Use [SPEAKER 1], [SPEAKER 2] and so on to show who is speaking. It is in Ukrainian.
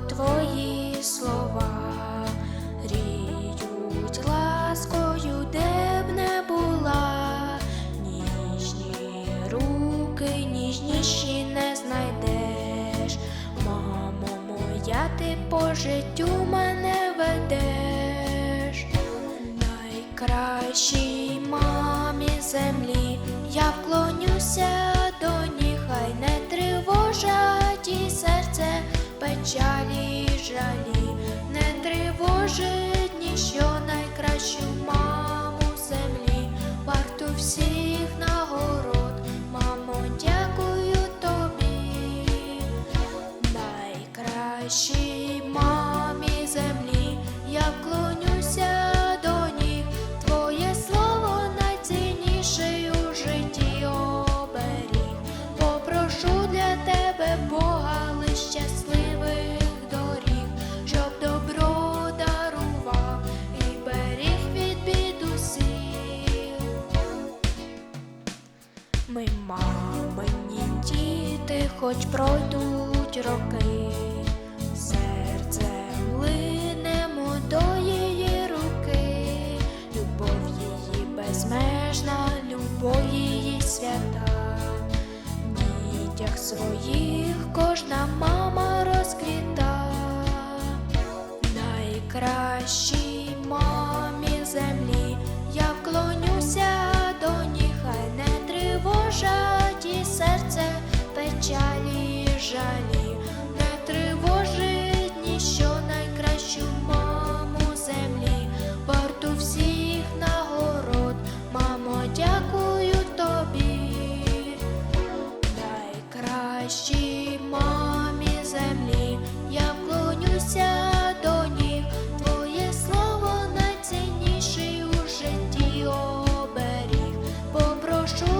[SPEAKER 1] твої слова. Ріють ласкою, де б не була, ніжні руки, ніжніші не знайдеш, мамо моя, ти по життю мене ведеш, найкращій мамі землі я вклонюся до ніг, хай не тривожа печалі і жалі, не тривожить ніщо найкращу маму землі, варту всіх нагород, мамо, дякую тобі, найкращій хоч пройдуть роки, серцем линемо до її руки, любов її безмежна, любов її свята, в дітях своїх кожна мама chose.